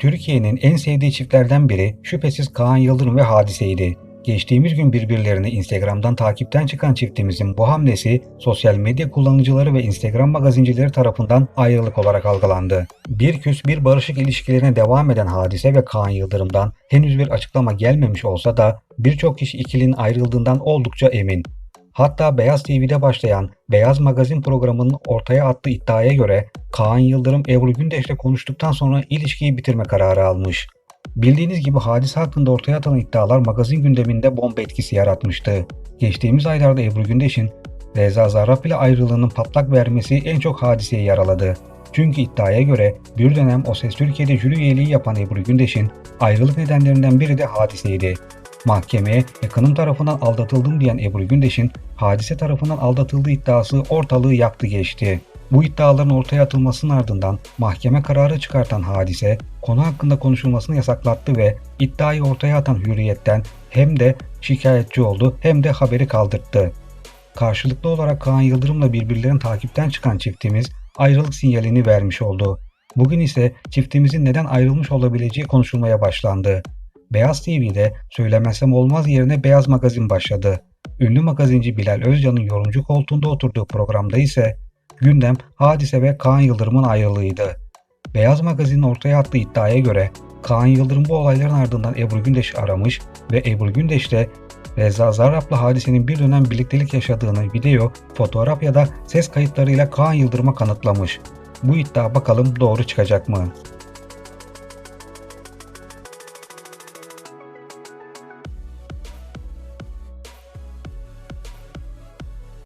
Türkiye'nin en sevdiği çiftlerden biri şüphesiz Kaan Yıldırım ve Hadise'ydi. Geçtiğimiz gün birbirlerini Instagram'dan takipten çıkan çiftimizin bu hamlesi sosyal medya kullanıcıları ve Instagram magazincileri tarafından ayrılık olarak algılandı. Bir küs bir barışık ilişkilerine devam eden Hadise ve Kaan Yıldırım'dan henüz bir açıklama gelmemiş olsa da birçok kişi ikilinin ayrıldığından oldukça emin. Hatta Beyaz TV'de başlayan Beyaz Magazin programının ortaya attığı iddiaya göre Kaan Yıldırım Ebru Gündeş'le konuştuktan sonra ilişkiyi bitirme kararı almış. Bildiğiniz gibi hadise hakkında ortaya atılan iddialar magazin gündeminde bomba etkisi yaratmıştı. Geçtiğimiz aylarda Ebru Gündeş'in Reza Zarrab ile ayrılığının patlak vermesi en çok hadiseyi yaraladı. Çünkü iddiaya göre bir dönem O Ses Türkiye'de jüri üyeliği yapan Ebru Gündeş'in ayrılık nedenlerinden biri de hadiseydi. Mahkemeye yakınım tarafından aldatıldım diyen Ebru Gündeş'in hadise tarafından aldatıldığı iddiası ortalığı yaktı geçti. Bu iddiaların ortaya atılmasının ardından mahkeme kararı çıkartan hadise konu hakkında konuşulmasını yasaklattı ve iddiayı ortaya atan hürriyetten hem de şikayetçi oldu hem de haberi kaldırttı. Karşılıklı olarak Kaan Yıldırım'la birbirlerini takipten çıkan çiftimiz ayrılık sinyalini vermiş oldu. Bugün ise çiftimizin neden ayrılmış olabileceği konuşulmaya başlandı. Beyaz TV'de söylemezsem olmaz yerine Beyaz Magazin başladı. Ünlü magazinci Bilal Özcan'ın yorumcu koltuğunda oturduğu programda ise gündem Hadise ve Kaan Yıldırım'ın ayrılığıydı. Beyaz Magazin'in ortaya attığı iddiaya göre Kaan Yıldırım bu olayların ardından Ebru Gündeş'i aramış ve Ebru Gündeş de Reza Zarrab'la Hadise'nin bir dönem birliktelik yaşadığını video, fotoğraf ya da ses kayıtlarıyla Kaan Yıldırım'a kanıtlamış. Bu iddia bakalım doğru çıkacak mı?